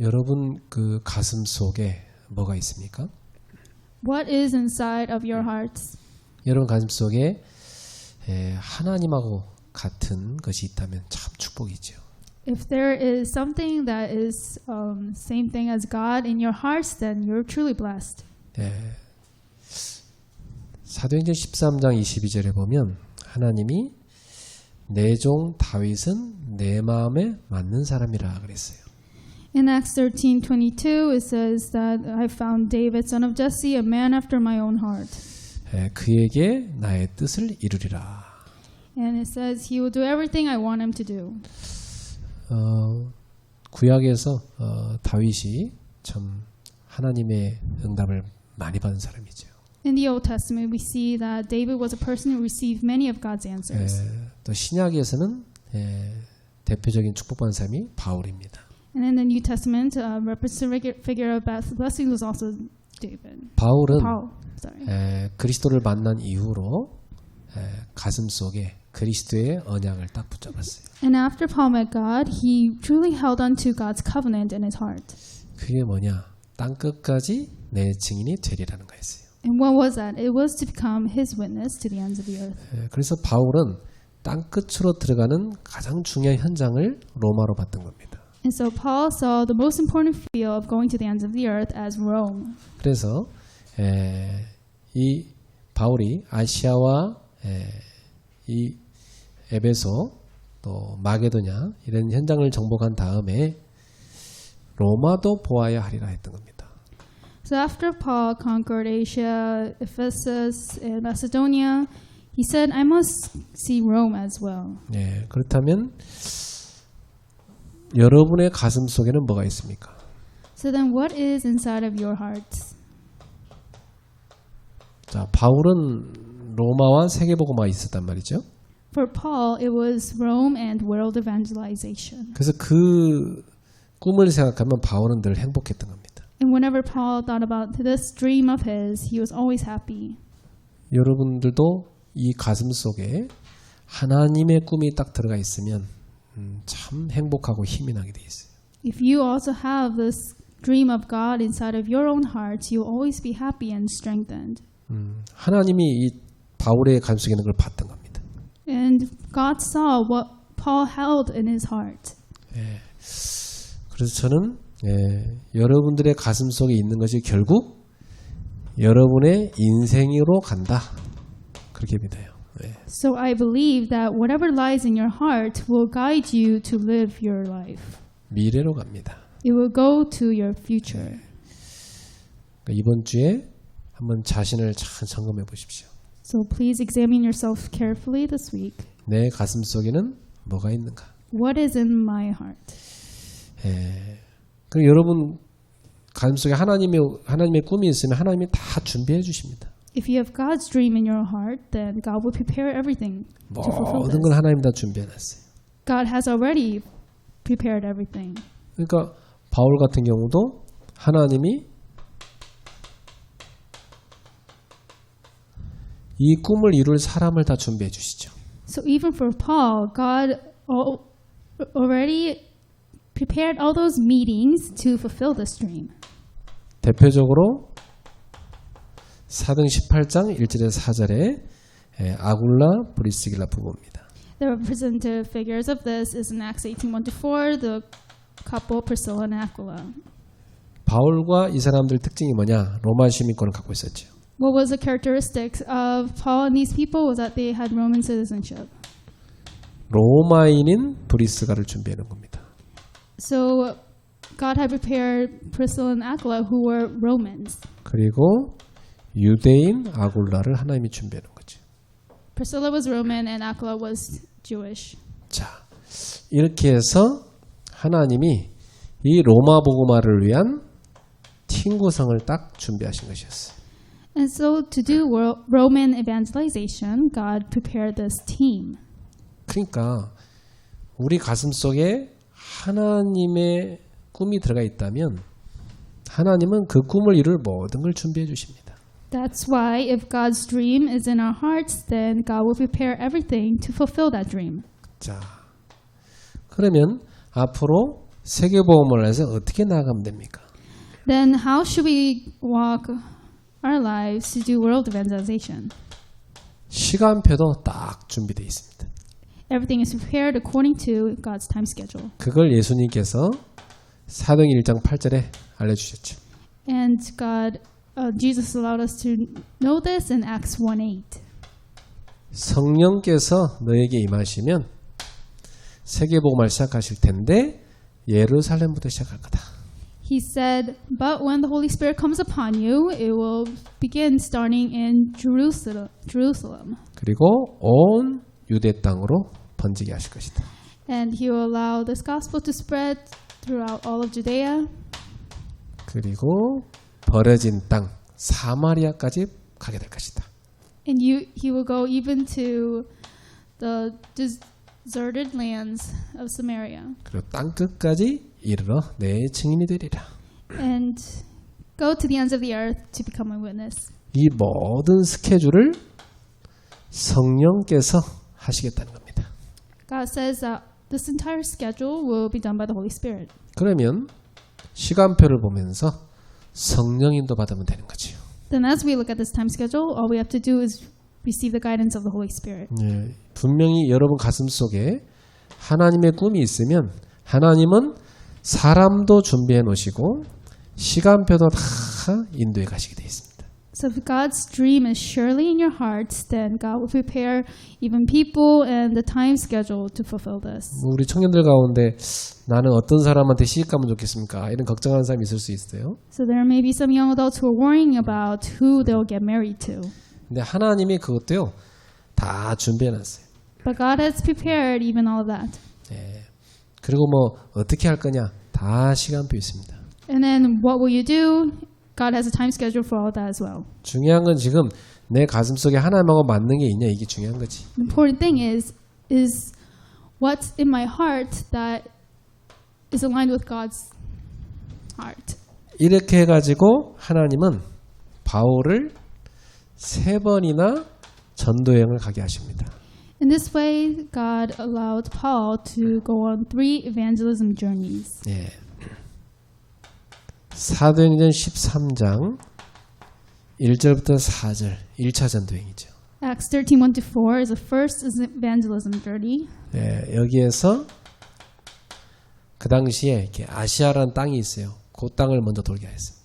여러분 그 가슴 속에 뭐가 있습니까? What is inside of your hearts? 여러분 가슴 속에 에, 하나님하고 같은 것이 있다면 참 축복이죠. If there is something that is um, same thing as God in your hearts, then you're truly blessed. 예. 사도행전 13장 22절에 보면 하나님이 내 종 다윗은 내 마음에 맞는 사람이라 그랬어요. In Acts 13:22, it says that I found David, son of Jesse, a man after my own heart. 예, 그에게 나의 뜻을 이루리라. And it says he will do everything I want him to do. 어, 구약에서 어, 다윗이 참 하나님의 응답을 많이 받은 사람이죠. In the Old Testament, we see that David was a person who received many of God's 예, answers. 또 신약에서는 예, 대표적인 축복받은 사람이 바울입니다. And in the New Testament, a representative figure of blessing was also David. 바울은 Paul, sorry. 에, 그리스도를 만난 이후로 에, 가슴 속에 그리스도의 언약을 딱 붙잡았어요. And after Paul met God, he truly held on to God's covenant in his heart. 그게 뭐냐? 땅 끝까지 내 증인이 되리라는 거였어요. And what was that? It was to become his witness to the ends of the earth. 에, 그래서 바울은 땅 끝으로 들어가는 가장 중요한 현장을 로마로 봤던 겁니다. And so Paul saw the most important field of going to the ends of the earth as Rome. 그래서 에, 이 바울이 아시아와 에, 이 에베소 또 마게도냐 이런 현장을 정복한 다음에 로마도 보아야 하리라 했던 겁니다. So after Paul conquered Asia, Ephesus, and Macedonia, he said, I must see Rome as well. 예, 그렇다면 여러분의 가슴 속에는 뭐가 있습니까? So then what is inside of your hearts? 자, 바울은 로마와 세계복음화 있었단 말이죠. For Paul, it was Rome and world evangelization. 그래서 그 꿈을 생각하면 바울은 늘 행복했던 겁니다. And whenever Paul thought about this dream of his, he was always happy. 여러분들도 이 가슴 속에 하나님의 꿈이 딱 들어가 있으면 음, 참 행복하고 힘이 나게 돼 있어요. If you also have this dream of God inside of your own hearts, you'll always be happy and strengthened. 음, 하나님이 이 바울의 가슴 속에 있는 걸 봤던 겁니다. And God saw what Paul held in his heart. 그래서 저는 예, 여러분들의 가슴 속에 있는 것이 결국 여러분의 인생으로 간다. 그렇게 믿어요. 예. So I believe that whatever lies in your heart will guide you to live your life. 미래로 갑니다. It will go to your future. 그러니까 이번 주에 한번 자신을 잘 점검해 보십시오. So please examine yourself carefully this week. 내 가슴 속에는 뭐가 있는가? What is in my heart? 예. 그 여러분 가슴 속에 하나님의 하나님의 꿈이 있으면 하나님이 다 준비해 주십니다. If you have God's dream in your heart, then God will prepare everything to fulfill 모든 this. 걸 하나님 다 준비해 놨어요. God has already prepared everything. 그러니까 바울 같은 경우도 하나님이 이 꿈을 이룰 사람을 다 준비해 주시죠. So even for Paul, God al- already prepared all those meetings to fulfill this dream. 대표적으로 사등 18장 1절에서 4절에 아굴라 브리스길라 부부입니다. The representative figures of this is in Acts 18 1 to 4, the couple Priscilla and Aquila. 바울과 이 사람들 특징이 뭐냐? 로마 시민권을 갖고 있었죠. What was the characteristics of Paul and these people was that they had Roman citizenship. 로마인인 브리스가를 놓은 겁니다. So God had prepared Priscilla and Aquila who were Romans. 그리고 유대인 아굴라를 하나님이 놓은 거죠. Priscilla was Roman and Aquila was Jewish. 자, 이렇게 해서 하나님이 이 로마 복음화를 위한 팀 구성을 딱 준비하신 것이었어요. And so to do Roman evangelization, God prepared this team. 그러니까 우리 가슴 속에 하나님의 꿈이 들어가 있다면 하나님은 그 꿈을 이룰 모든 걸 준비해 주십니다. That's why if God's dream is in our hearts, then God will prepare everything to fulfill that dream. 자, 그러면 앞으로 세계보험을 해서 어떻게 나아가면 됩니까? Then how should we walk our lives to do world evangelization? 시간표도 딱 준비되어 있습니다. Everything is prepared according to God's time schedule. 그걸 예수님께서 사도행 1장 8절에 알려주셨죠. And God, uh, Jesus allowed us to know this in Acts 1 8. 성령께서 너에게 임하시면 세계복음을 시작하실 텐데 예루살렘부터 시작할 거다. He said, But when the Holy Spirit comes upon you, it will begin starting in Jerusalem. Jerusalem. 그리고 온 유대 땅으로 번지게 하실 것이다. And he will allow this gospel to spread throughout all of Judea. 그리고 버려진 땅 사마리아까지 가게 될 것이다. And you, he will go even to the deserted lands of Samaria 그리고 땅 끝까지 이르러 내 증인이 되리라. and go to the ends of the earth to become a witness. 이 모든 스케줄을 성령께서 하시겠다는 겁니다. God says that this entire schedule will be done by the Holy Spirit. 그러면 시간표를 보면서 성령 인도 받으면 되는 거지요. Then, as we look at this time schedule, all we have to do is receive the guidance of the Holy Spirit. 예, 분명히 여러분 가슴 속에 하나님의 꿈이 있으면 하나님은 사람도 준비해 놓으시고 시간표도 다 인도해 가시게 되어 있습니다. So, if God's dream is surely in your hearts, then God will prepare even people and the time schedule to fulfill this. 뭐 우리 청년들 가운데 나는 어떤 사람한테 시집 가면 좋겠습니까? 이런 걱정하는 사람이 있을 수 있어요. So, there may be some young adults who are worrying about who they'll get married to. 근데 하나님이 그것도요 다 준비해 놨어요. But God has prepared even all of that. 예. 그리고 뭐 어떻게 할 거냐 다 시간표 있습니다. And then what will you do? God has a time schedule for all that as well. 중요한 건 지금 내 가슴 속에 하나님하고 맞는 게 있냐 이게 중요한 거지. The important thing is is what's in my heart that is aligned with God's heart. 이렇게 해가지고 하나님은 바울을 세 번이나 전도 여행을 가게 하십니다. In this way, God allowed Paul to go on three evangelism journeys. 예. 사도행전 13장 1절부터 4절 1차 전도행이죠. Acts 13 1 to 4 is the first evangelism journey. 예, 여기에서 그 당시에 이렇게 아시아라는 땅이 있어요. 그 땅을 먼저 돌게 했습니다.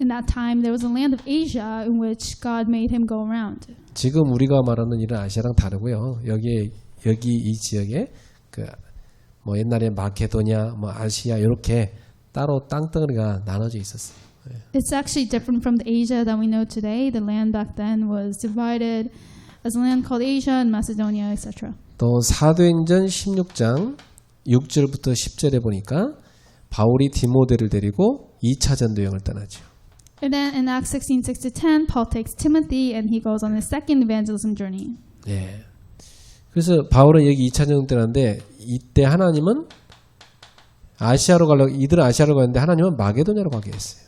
In that time, there was a land of Asia in which God made him go around. 지금 우리가 말하는 이런 아시아랑 다르고요. 여기 여기 이 지역에 그 뭐 옛날에 마케도냐, 뭐 아시아 이렇게 따로 땅덩어리가 나눠져 있었어요. It's actually different from the Asia that we know today. The land back then was divided as a land called Asia and Macedonia, etc. 또 사도행전 16장 6절부터 10절에 보니까 바울이 디모데를 데리고 2차 전도 여행을 떠나죠. And then in Acts 16 6 to 10, Paul takes Timothy and he goes on his second evangelism journey. 예. 그래서 바울은 여기 2차 전도 떠나는데 이때 하나님은 아시아로 가려고 이들은 아시아로 가는데 하나님은 마게도냐로 가게 했어요.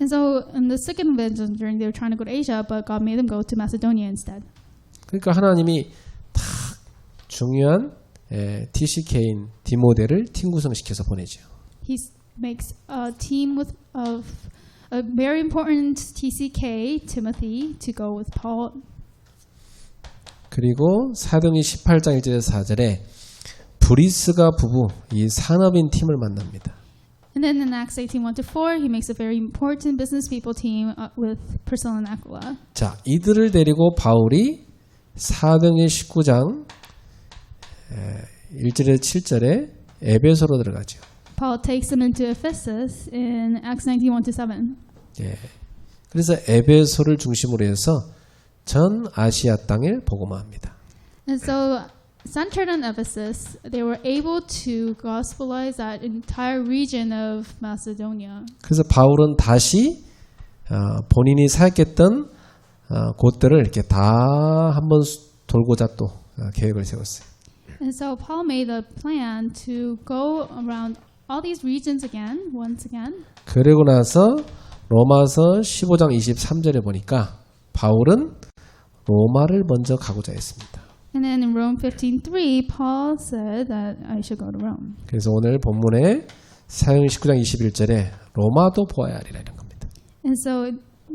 And so in the second evangelism journey, they were trying to go to Asia, but God made them go to Macedonia instead. 그러니까 하나님이 딱 중요한 예, TCK인 디모데를 팀 구성시켜서 보내죠. He makes a team with of a very important TCK, Timothy, to go with Paul. 그리고 사도행전 18장 1절에서 4절에 브리스가 부부 이 산업인 팀을 만납니다. And then in Acts 18 1 to 4, he makes a very important business people team uh, with Priscilla and Aquila. 자, 이들을 데리고 바울이 사도행전 19장 1절에서 7절에 에베소로 들어가죠. Paul takes them into Ephesus in Acts 19 1 to 7. 예. 그래서 에베소를 중심으로 해서 전 아시아 땅을 복음화합니다. And so, centered on Ephesus, they were able to gospelize that entire region of Macedonia. 그래서 바울은 다시 어, 본인이 사역했던 어, 곳들을 이렇게 다 한번 수- 돌고자 또 어, 계획을 세웠어요. And so, Paul made a plan to go around all these regions again, once again. 그리고 나서 로마서 15장 23절에 보니까 바울은 로마를 먼저 가고자 했습니다. And then in Rome 15:3, Paul said that I should go to Rome. 그래서 오늘 본문에 사용 19장 21절에 로마도 보아야 하리라 이런 겁니다. And so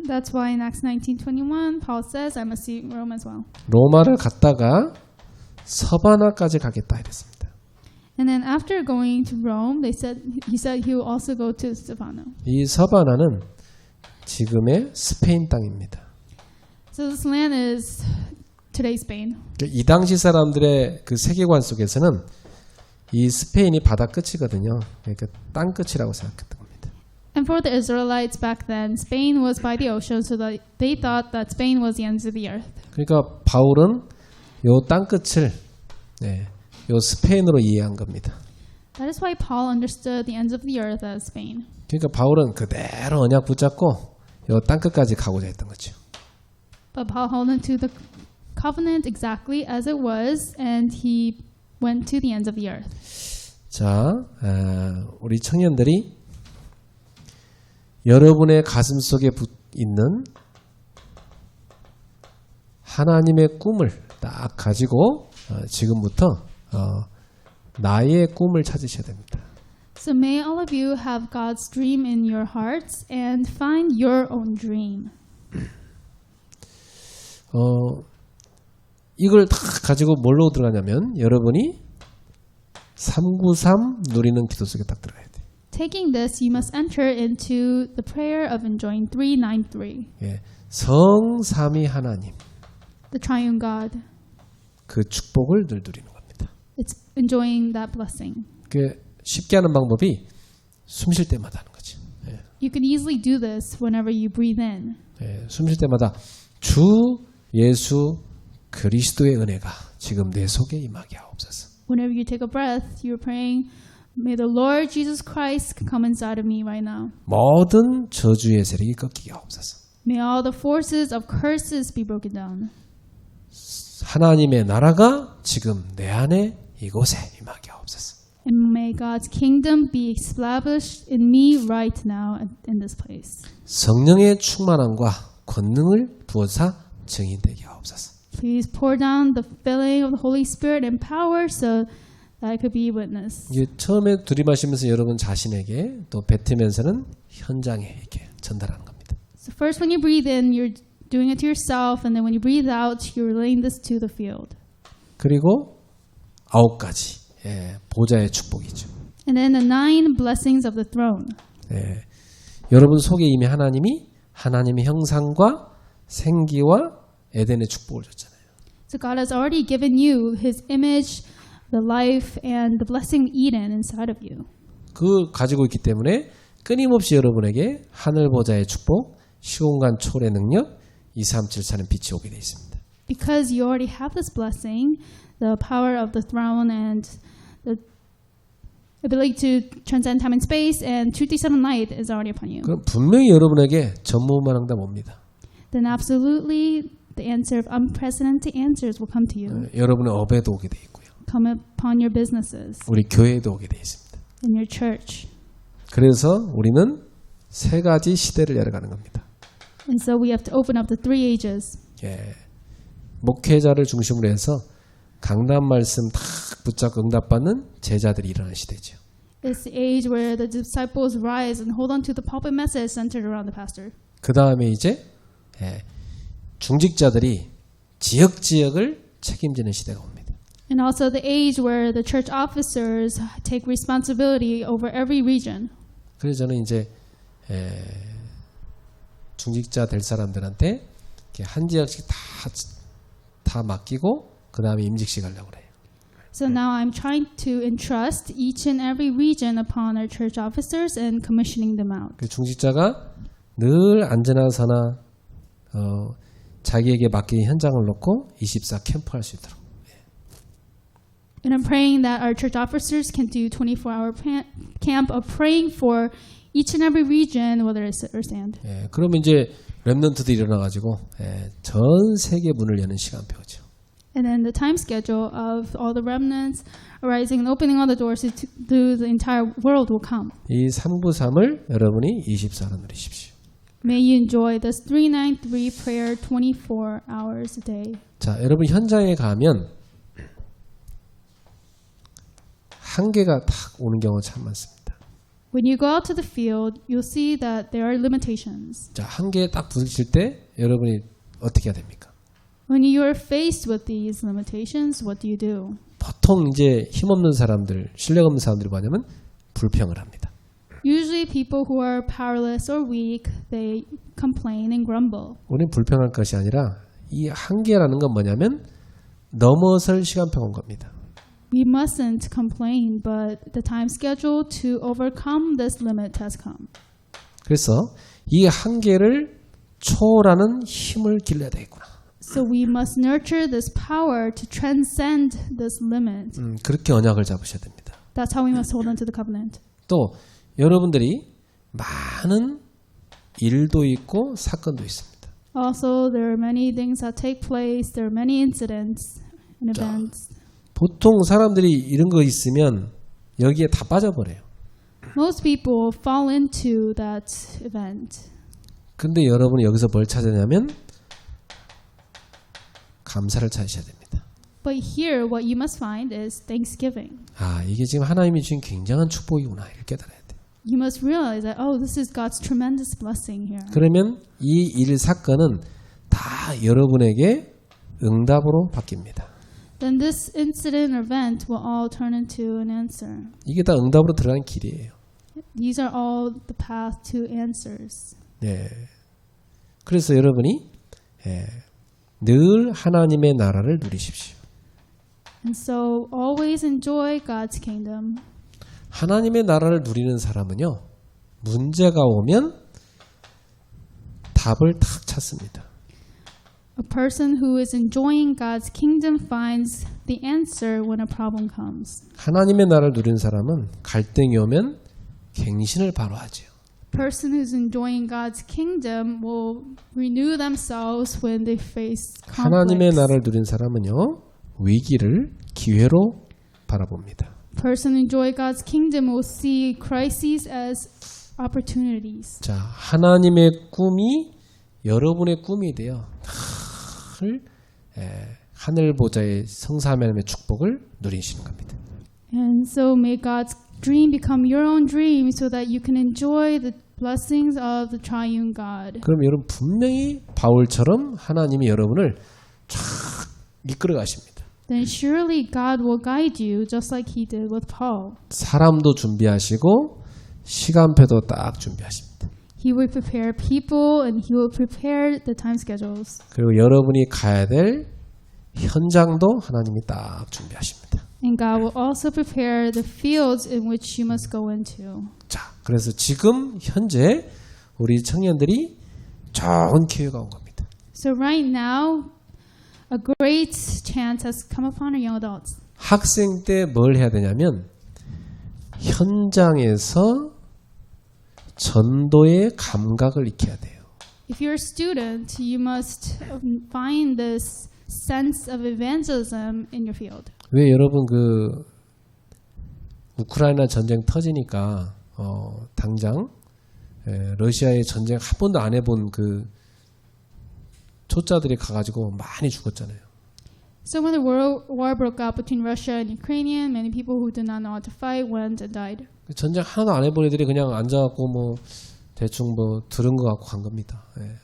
that's why in Acts 19:21, Paul says, "I must see Rome as well." 로마를 갔다가 서바나까지 가겠다 이랬습니다. And then after going to Rome, they said he said he will also go to Stefano. 이 서바나는 지금의 스페인 땅입니다. So this land is today Spain. 이 당시 사람들의 그 세계관 속에서는 이 스페인이 바다 끝이거든요. 그러니까 땅 끝이라고 생각했던 겁니다. And for the Israelites back then, Spain was by the ocean, so that they thought that Spain was the ends of the earth. 그러니까 바울은 요땅 끝을 네, 요 스페인으로 이해한 겁니다. That is why Paul understood the ends of the earth as Spain. 그러니까 바울은 그대로 언약 붙잡고 요 땅 끝까지 가고자 했던 거죠. But Paul held on to the covenant exactly as it was, and he went to the ends of the earth. 자, 아, 우리 청년들이 여러분의 가슴 속에 붙 있는 하나님의 꿈을 딱 가지고 어, 지금부터 어, 나의 꿈을 찾으셔야 됩니다. So may all of you have God's dream in your hearts and find your own dream. 어, 이걸 다 가지고 뭘로 들어가냐면 여러분이 393 누리는 기도 속에 딱 들어가야 돼요. Taking this, you must enter into the prayer of enjoying 393, 예, 성삼위 하나님 the triune God. 그 축복을 늘 누리는 겁니다. It's enjoying that blessing. 그 쉽게 하는 방법이 숨 쉴 때마다 하는 거지. 예, You can easily do this whenever you breathe in. 예, 숨쉴 때마다 주 예수 그리스도의 은혜가 지금 내 속에 임하게 하옵소서. Whenever you take a breath, you're praying, May the Lord Jesus Christ come inside of me right now. 모든 저주의 세력이 꺾이게 하옵소서. May all the forces of curses be broken down. 하나님의 나라가 지금 내 안에 이곳에 임하게 하옵소서. And may God's kingdom be established in me right now in this place. 성령의 충만함과 권능을 부어사 증인되게 하옵소서. Please pour down the filling of the Holy Spirit and power so that I could be witness. 이게 처음에 들이마시면서 여러분 자신에게 또 뱉으면서는 현장에 이렇게 전달하는 겁니다. So first when you breathe in, you're doing it to yourself, and then when you breathe out, you're relaying this to the field. 그리고 아홉 가지 예, 보좌의 축복이죠. And then the nine blessings of the throne. 예, 여러분 속에 이미 하나님이 하나님의 형상과 생기와 에덴의 축복을 줬잖아요. So God has already given you His image, the life, and the blessing Eden inside of you. 그 가지고 있기 때문에 끊임없이 여러분에게 하늘 보좌의 축복, 시공간 초월의 능력, 2374는 빛이 오게 되어 있습니다. Because you already have this blessing, the power of the throne and the ability to transcend time and space and 237 light is already upon you. 그럼 분명히 여러분에게 전무후무한 응답 옵니다. Then absolutely the answer of unprecedented answers will come to you. 예, 여러분의 업에도 오게 되어 있고요. Come upon your businesses, 우리 교회에도 오게 되어 있습니다. in your church. 그래서 우리는 세 가지 시대를 열어가는 겁니다. And so we have to open up the three ages. 예, 목회자를 중심으로 해서 강단 말씀 탁 붙잡고 응답받는 제자들이 일어나는 시대죠. It's the age where the disciples rise and hold on to the pulpit message centered around the pastor. 그 다음에 이제 예, 중직자들이 지역 지역을 책임지는 시대가 옵니다. And also the age where the church officers take responsibility over every region. 그래서 저는 이제 에, 중직자 될 사람들한테 한 지역씩 다, 다 맡기고 그 다음에 임직식 하려고 그래요. So now I'm trying to entrust each and every region upon our church officers and commissioning them out. 그 중직자가 늘 안전하사나 어, 자기에게 맡긴 현장을 놓고 24 캠프할 수 있도록. And I'm praying that our church officers can do 24-hour camp of praying for each and every region, whether it's or stand. 예, 그러면 이제 랩런트들이 일어나가지고 예, 전 세계 문을 여는 시간표죠. And then the time schedule of all the remnants arising and opening all the doors to, to the entire world will come. 이 3부 3을 여러분이 24로 누리십시오. May you enjoy this 393 prayer 24 hours a day. 자, 여러분 현장에 가면 한계가 탁 오는 경우 참 많습니다. When you go out to the field, you'll see that there are limitations. 자, 한계에 딱 부딪힐 때 여러분이 어떻게 해야 됩니까? When you are faced with these limitations, what do you do? 보통 이제 힘없는 사람들, 실력 없는 사람들이 뭐냐면 불평을 합니다. Usually, people who are powerless or weak, they complain and grumble. 우리는 불평할 것이 아니라 이 한계라는 건 뭐냐면 넘어설 시간표가 온 겁니다. We mustn't complain, but the time schedule to overcome this limit has come. 그래서 이 한계를 초월하는 힘을 길러야 되겠구나. So we must nurture this power to transcend this limit. 음, 그렇게 언약을 잡으셔야 됩니다. That's how we must hold on to the covenant. 또 여러분들이 많은 일도 있고 사건도 있습니다. Also, there are many things that take place. There are many incidents and events. 보통 사람들이 이런 거 있으면 여기에 다 빠져버려요. Most people fall into that event. 근데 여러분이 여기서 뭘 찾으냐면 감사를 찾으셔야 됩니다. But here, what you must find is thanksgiving. 아, 이게 지금 하나님이 주신 굉장한 축복이구나. 이렇게 깨달아야 돼요. You must realize that, oh, this is God's tremendous blessing here. 그러면 이 일 사건은 다 여러분에게 응답으로 바뀝니다. Then this incident or event will all turn into an answer. 이게 다 응답으로 들어가는 길이에요. These are all the path to answers. 네. 그래서 여러분이 예, 늘 하나님의 나라를 누리십시오. And so always enjoy God's kingdom. 하나님의 나라를 누리는 사람은요, 문제가 오면 답을 탁 찾습니다. A person who is enjoying God's kingdom finds the answer when a problem comes. 하나님의 나라를 누리는 사람은 갈등이 오면 갱신을 바로 하지요. Person who's enjoying God's kingdom will renew themselves when they face 하나님의 conflicts. 나라를 누린 사람은요, 위기를 기회로 바라봅니다. Person enjoy God's kingdom will see crises as opportunities. 자, 하나님의 꿈이 여러분의 꿈이 되어 늘 에, 하늘 보좌의 성사 하나님의 축복을 누리시는 겁니다. And so may God's dream become your own dream so that you can enjoy the blessings of the triune God. 그럼 여러분 분명히 바울처럼 하나님이 여러분을 쫙 이끌어 가십니다. Then surely God will guide you just like he did with Paul. 사람도 준비하시고 시간표도 딱 준비하십니다. He will prepare people and he will prepare the time schedules. 그리고 여러분이 가야 될 현장도 하나님이 딱 준비하십니다. And God will also prepare the fields in which you must go into. 자, 그래서 지금 현재 우리 청년들이 좋은 기회가 온 겁니다. So right now, a great chance has come upon our young adults. 학생 때 뭘 해야 되냐면 현장에서 전도의 감각을 익혀야 돼요. If you're a student, you must um, find this sense of evangelism in your field. 왜 여러분 그 우크라이나 전쟁 터지니까 어, 당장 에, 러시아의 전쟁 한 번도 안 해본 그 초짜들이 가가지고 많이 죽었잖아요. So when the war, war broke out between Russia and Ukraine, many people who did not know how to fight went and died. 그 전쟁 하나도 안 해본 애들이 그냥 앉아갖고 뭐 대충 뭐 들은 거 갖고 간 겁니다. 예.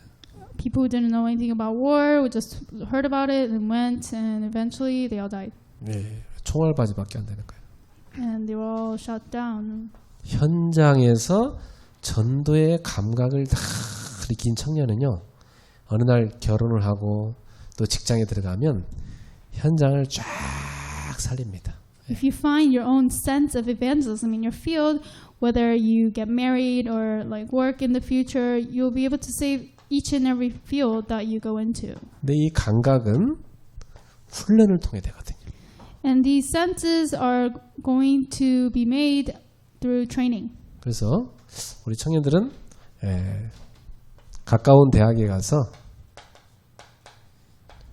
People who didn't know anything about war just heard about it and went, and eventually they all died. 예. 총알바지밖에 안 되는 거예요. And they were all shot down. 현장에서 전도의 감각을 다 익힌 청년은요 어느 날 결혼을 하고 또 직장에 들어가면 현장을 쫙 살립니다. If you find your own sense of evangelism in your field, whether you get married or like work in the future, you'll be able to save each and every field that you go into. 근데 이 감각은 훈련을 통해 되거든요. And these senses are going to be made through training. 그래서 우리 청년들은 에, 가까운 대학에 가서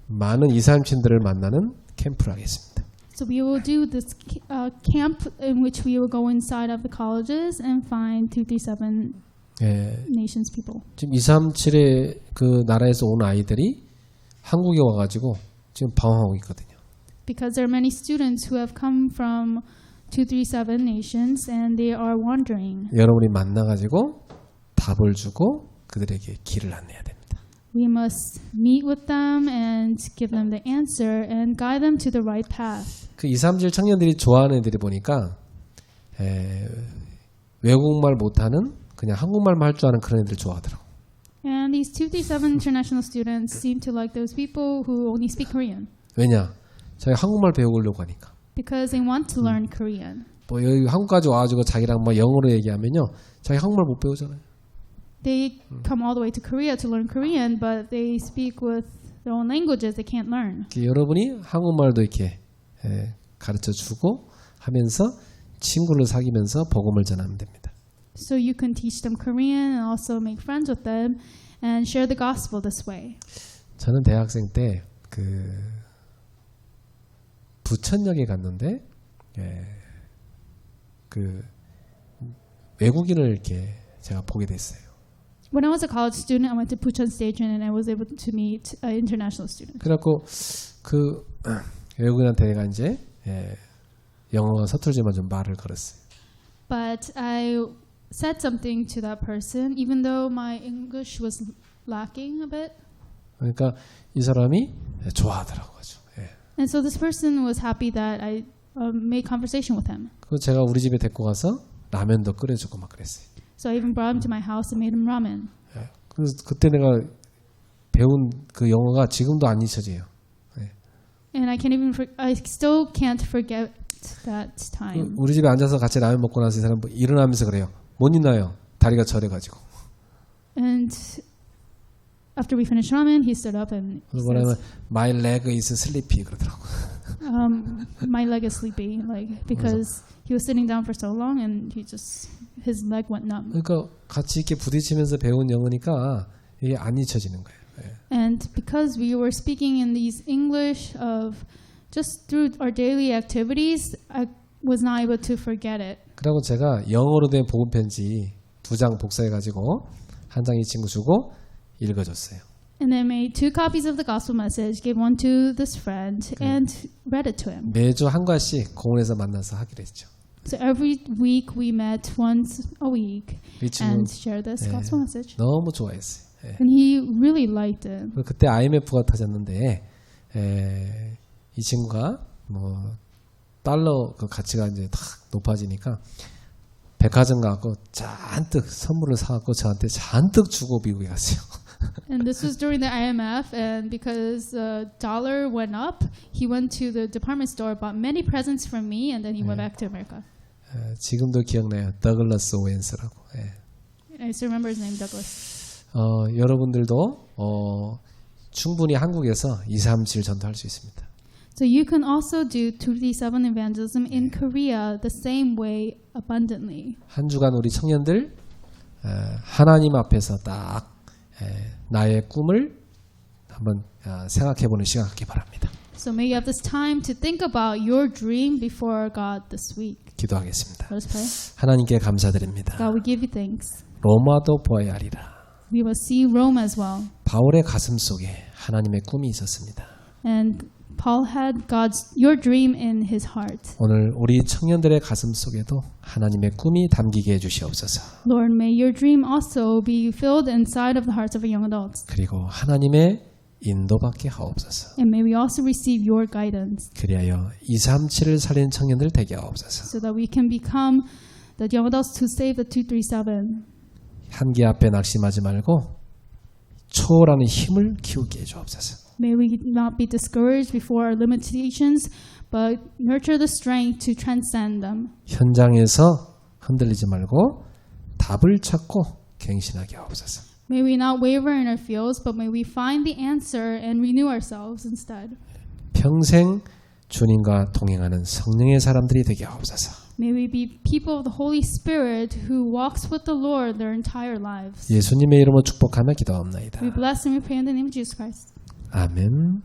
많은 이사님친들을 만나는 캠프를 하겠습니다. So we will do this uh, camp in which we will go inside of the colleges and find 237 예, nations people. 지금 237의 그 나라에서 온 아이들이 한국에 와가지고 지금 방황하고 있거든요. Because there are many students who have come from 237 nations and they are wandering. 여러분이 만나가지고 답을 주고 그들에게 길을 안내해야 됩니다. We must meet with them and give them the answer and guide them to the right path. 그 2, 3질 청년들이 좋아하는 애들이 보니까 에, 외국말 못하는 그냥 한국말만 할 줄 아는 그런 애들 좋아하더라고. And these 237 international students seem to like those people who only speak Korean 왜냐? 자기 한국말 배우려고 하니까. because they want to learn Korean. 뭐 여기 한국까지 와가지고 자기랑 뭐 영어로 얘기하면요, 자기 한국말 못 배우잖아요. They come all the way to Korea to learn Korean, but they speak with their own languages they can't learn. 여러분이 한국말도 이렇게 에, 가르쳐 주고 하면서 친구를 사귀면서 복음을 전하면 됩니다. So you can teach them Korean and also make friends with them and share the gospel this way. 저는 대학생 때 그 부천역에 갔는데 예, 그 외국인을 이렇게 제가 보게 됐어요. When I was a college student, I went to Puchon Station and I was able to meet uh, international students. 그래갖고 그 외국인한테 내가 이제 예, 영어가 서툴지만 좀 말을 걸었어요. But I said something to that person, even though my English was lacking a bit. 그러니까 이 사람이 좋아하더라고요. 아주. 예. And so this person was happy that I um, made conversation with him. 그래서 제가 우리 집에 데리고 가서 라면도 끓여주고 막 그랬어요. So I even brought him to my house and made him ramen. 예. 그래서 그때 내가 배운 그 영어가 지금도 안 잊혀져요. And I can't even, for- I still can't forget that 그 time. 우리 집에 앉아서 같이 라면 먹고 나서 이 사람 뭐 일어나면서 그래요. 못 일어나요. 다리가 저려가지고. And after we finished ramen, he stood up and 그래서 뭐냐면 My leg is sleepy 그러더라고. um, my leg is sleepy, like because he was sitting down for so long and he just his leg went numb. 그러니까 같이 이렇게 부딪히면서 배운 영어니까 이게 안 잊혀지는 거예요. 예. And because we were speaking in these English of just through our daily activities, I was not able to forget it. 그리고 제가 영어로 된 복음 편지 두 장 복사해 가지고 한 장 이 친구 주고 읽어줬어요. And I made two copies of the gospel message, gave one to this friend, and read it to him. 매주 한 과씩 공원에서 만나서 하기로 했죠. So every week we met once a week 이 친구 and shared this Yeah. gospel message. 너무 좋아했어요. 예. And he really liked it. 그리고 그때 IMF가 터졌는데 에, 이 친구가 뭐 달러 그 가치가 이제 탁 높아지니까 백화점 가고 잔뜩 선물을 사갖고 저한테 잔뜩 주고 미국에 갔어요. And this was during the IMF, and because the dollar went up, he went to the department store, bought many presents from me, and then he went back to America. 에, 지금도 기억나요. 더글러스 오웬스라고. 예. I still remember his name, Douglas. 어, 여러분들도 어, 충분히 한국에서 2, 3, 7 전도할 수 있습니다. So you can also do 237 evangelism in Korea the same way abundantly. 한 주간 우리 청년들 에, 하나님 앞에서 딱 에, 나의 꿈을 한번 아, 생각해 보는 시간 갖기 바랍니다. So may you have this time to think about your dream before God this week. 기도하겠습니다. Let us pray. 하나님께 감사드립니다. God, we give you thanks. 로마도 보아야 하리라. We will see Rome as well. 바울의 가슴 속에 하나님의 꿈이 있었습니다. And Paul had God's your dream in his heart. 오늘 우리 청년들의 가슴 속에도 하나님의 꿈이 담기게 해 주시옵소서. Lord, may your dream also be filled inside of the hearts of young adults. 그리고 하나님의 인도받게 하옵소서. And may we also receive your guidance 그리하여 237을 살린 청년들 되게 하옵소서. so that we can become the young adults to save the 237. 한계 앞에 낙심하지 말고 초월하는 힘을 키우게 해 주옵소서. May we not be discouraged before our limitations, but nurture the strength to transcend them. 현장에서 흔들리지 말고 답을 찾고 갱신하게 하옵소서. May we not waver in our fields, but may we find the answer and renew ourselves instead. 평생 주님과 동행하는 성령의 사람들이 되게 하옵소서. May we be people of the Holy Spirit who walks with the Lord their entire lives. 예수님의 이름으로 축복하며 기도합나이다. We bless and we pray in the name of Jesus Christ. 아멘.